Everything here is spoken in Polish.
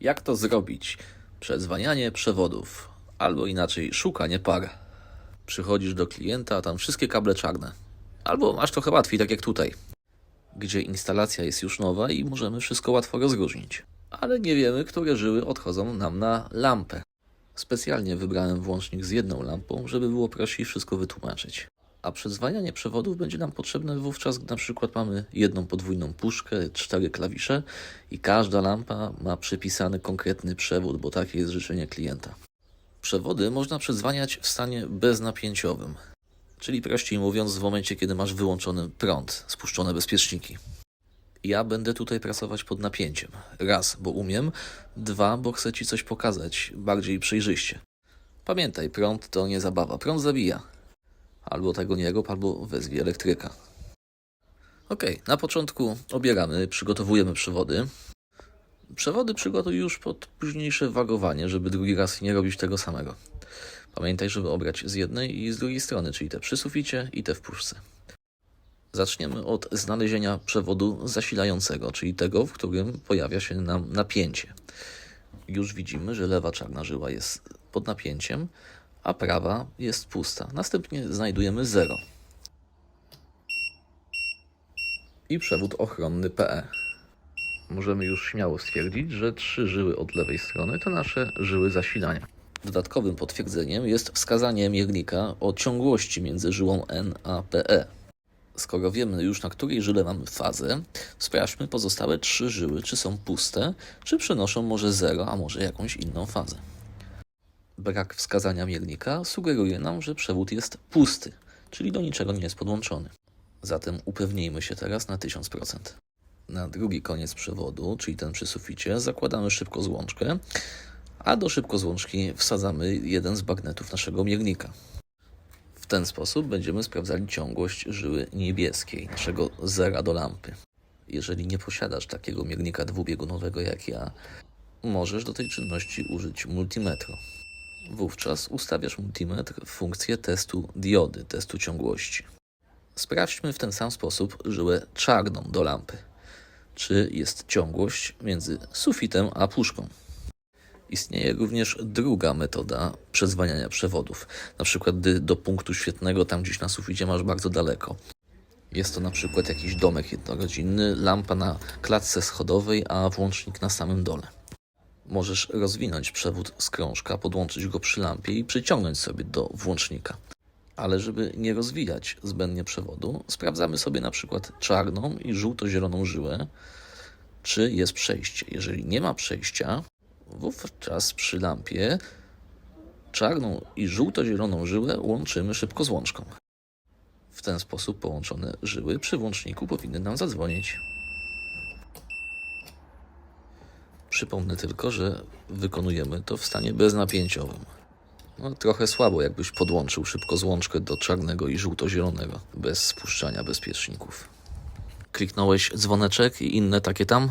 Jak to zrobić? Przezwanianie przewodów, albo inaczej szukanie par. Przychodzisz do klienta, a tam wszystkie kable czarne. Albo masz trochę łatwiej, tak jak tutaj, gdzie instalacja jest już nowa i możemy wszystko łatwo rozróżnić. Ale nie wiemy, które żyły odchodzą nam na lampę. Specjalnie wybrałem włącznik z jedną lampą, żeby było prościej wszystko wytłumaczyć. A przezwanianie przewodów będzie nam potrzebne wówczas, gdy na przykład mamy jedną podwójną puszkę, cztery klawisze i każda lampa ma przypisany konkretny przewód, bo takie jest życzenie klienta. Przewody można przezwaniać w stanie beznapięciowym, czyli prościej mówiąc w momencie, kiedy masz wyłączony prąd, spuszczone bezpieczniki. Ja będę tutaj pracować pod napięciem. Raz, bo umiem, dwa, bo chcę Ci coś pokazać bardziej przejrzyście. Pamiętaj, prąd to nie zabawa, prąd zabija. Albo tego nie rób, albo wezwij elektryka. Ok, na początku obieramy, przygotowujemy przewody. Przewody przygotuj już pod późniejsze wagowanie, żeby drugi raz nie robić tego samego. Pamiętaj, żeby obrać z jednej i z drugiej strony, czyli te przy suficie i te w puszce. Zaczniemy od znalezienia przewodu zasilającego, czyli tego, w którym pojawia się nam napięcie. Już widzimy, że lewa czarna żyła jest pod napięciem, a prawa jest pusta. Następnie znajdujemy 0 i przewód ochronny PE. Możemy już śmiało stwierdzić, że trzy żyły od lewej strony to nasze żyły zasilania. Dodatkowym potwierdzeniem jest wskazanie miernika o ciągłości między żyłą N a PE. Skoro wiemy już na której żyle mamy fazę, sprawdźmy pozostałe trzy żyły, czy są puste, czy przenoszą może 0, a może jakąś inną fazę. Brak wskazania miernika sugeruje nam, że przewód jest pusty, czyli do niczego nie jest podłączony. Zatem upewnijmy się teraz na 1000%. Na drugi koniec przewodu, czyli ten przy suficie, zakładamy szybkozłączkę, a do szybkozłączki wsadzamy jeden z bagnetów naszego miernika. W ten sposób będziemy sprawdzali ciągłość żyły niebieskiej, naszego zera do lampy. Jeżeli nie posiadasz takiego miernika dwubiegunowego jak ja, możesz do tej czynności użyć multimetru. Wówczas ustawiasz multimetr w funkcję testu diody, testu ciągłości. Sprawdźmy w ten sam sposób żyłę czarną do lampy. Czy jest ciągłość między sufitem a puszką? Istnieje również druga metoda przezwaniania przewodów. Na przykład, gdy do punktu świetnego tam gdzieś na suficie masz bardzo daleko. Jest to na przykład jakiś domek jednorodzinny, lampa na klatce schodowej, a włącznik na samym dole. Możesz rozwinąć przewód z krążka, podłączyć go przy lampie i przyciągnąć sobie do włącznika. Ale żeby nie rozwijać zbędnie przewodu, sprawdzamy sobie na przykład czarną i żółto-zieloną żyłę, czy jest przejście. Jeżeli nie ma przejścia, wówczas przy lampie czarną i żółto-zieloną żyłę łączymy szybkozłączką. W ten sposób połączone żyły przy włączniku powinny nam zadzwonić. Przypomnę tylko, że wykonujemy to w stanie beznapięciowym. No, trochę słabo, jakbyś podłączył szybkozłączkę do czarnego i żółto-zielonego, bez spuszczania bezpieczników. Kliknąłeś dzwoneczek i inne takie tam?